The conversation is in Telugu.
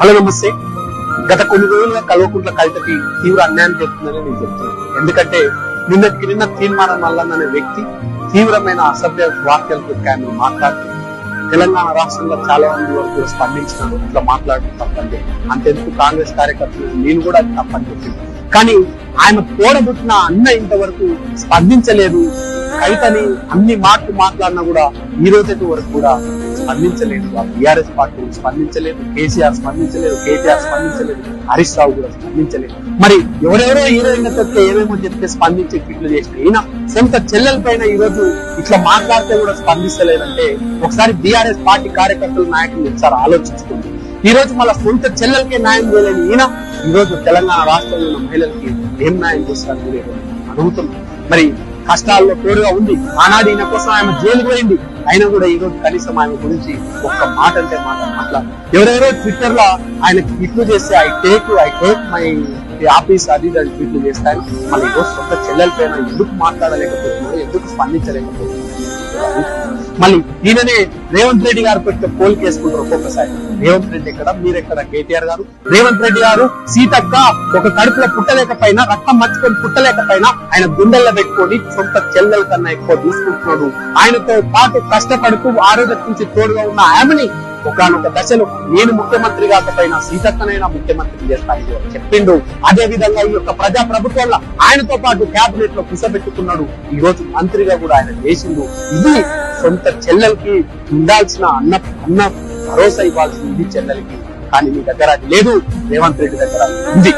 హలో నమస్తే. గత కొన్ని రోజులుగా కల్వకుంట్ల కవితకి తీవ్ర అన్యాయం చేస్తుందని నేను చెప్తున్నాను. ఎందుకంటే నిన్నటికి నిన్న తీర్మానం వల్ల అనే వ్యక్తి తీవ్రమైన అసభ్య వాక్యాలతో ఆయన మాట్లాడుతూ తెలంగాణ రాష్ట్రంలో చాలా మంది వరకు కూడా స్పందించినారు. ఇట్లా మాట్లాడడం తప్పండి. అంతెందుకు కాంగ్రెస్ కార్యకర్తలు నేను కూడా అది తప్పని చెప్పింది కానీ ఆయన తోడబుట్టిన అన్న ఇంతవరకు స్పందించలేదు. కవితని అన్ని మాటలు మాట్లాడినా కూడా ఈ రోజు వరకు కూడా స్పందించలేదు. బీఆర్ఎస్ పార్టీ స్పందించలేదు కేసీఆర్ స్పందించలేదు కేటీఆర్ స్పందించలేదు హరీష్ రావు కూడా స్పందించలేదు. మరి ఎవరెవరో హీరోయిన్ల చెప్తే ఏమేమో చెప్తే స్పందించి ట్వీట్లు చేసిన ఈయన సొంత చెల్లెల పైన ఈ రోజు ఇట్లా మాట్లాడితే కూడా స్పందిస్తలేదంటే ఒకసారి బీఆర్ఎస్ పార్టీ కార్యకర్తలు నాయకులు ఒకసారి ఆలోచించుకోండి. ఈ రోజు మళ్ళీ సొంత చెల్లెలకే న్యాయం చేయలేని ఈయన ఈ రోజు తెలంగాణ రాష్ట్రంలో ఉన్న మహిళలకి ఏం న్యాయం చేస్తారు అడుగుతున్నాం. మరి కష్టాల్లో తోడుగా ఉంది ఆనాడు ఈయన కోసం ఆమె జైలు పోయింది అయినా కూడా ఈ రోజు కనీసం ఆయన గురించి ఒక్క మాట అంటే మాట మాట్లాడు. ఎవరెవరో ట్విట్టర్లో ఆయన ట్వీట్లు చేస్తే I take I take my office అది దాని అని ట్వీట్లు చేస్తాను మళ్ళీ ఈరోజు సొంత చెల్లెల పైన ఎందుకు మాట్లాడలేకపోతున్నాడు ఎందుకు స్పందించలేకపోతున్నాడు మళ్ళీ ఈయననే రేవంత్ రెడ్డి గారు పెట్టే పోల్ కేసుకుంటారు ఒక్కొక్కసారి. రేవంత్ రెడ్డి ఎక్కడ? మీరెక్కడ? కేటీఆర్ గారు. రేవంత్ రెడ్డి గారు సీతక్క ఒక కడుపులో పుట్టలేకపోయినా రక్తం మర్చుకొని పుట్టలేకపోయినా ఆయన గుండెల్లో పెట్టుకొని సొంత చెల్లెల కన్నా ఎక్కువ చూసుకుంటున్నాడు ఆయనతో పాటు కష్టపడుతూ ఆరోగ్యం నుంచి తోడుగా ఉన్న ఆమెని ఒకనొక దశలో నేను ముఖ్యమంత్రి కాకపోయినా సీతక్కనైనా ముఖ్యమంత్రి చేస్తాను చెప్పిండు. అదే విధంగా ఈ యొక్క ప్రజా ప్రభుత్వంలో ఆయనతో పాటు కేబినెట్లో కుసబెట్టుకున్నాడు. ఈ రోజు మంత్రిగా కూడా ఆయన చేసిండు ఇది సొంత చెల్లెలకి ఉండాల్సిన అన్న అన్న భరోసా ఇవ్వాల్సింది చెల్లెలకి. కానీ మీ దగ్గర అది లేదు. రేవంత్ రెడ్డి దగ్గర ఉంది.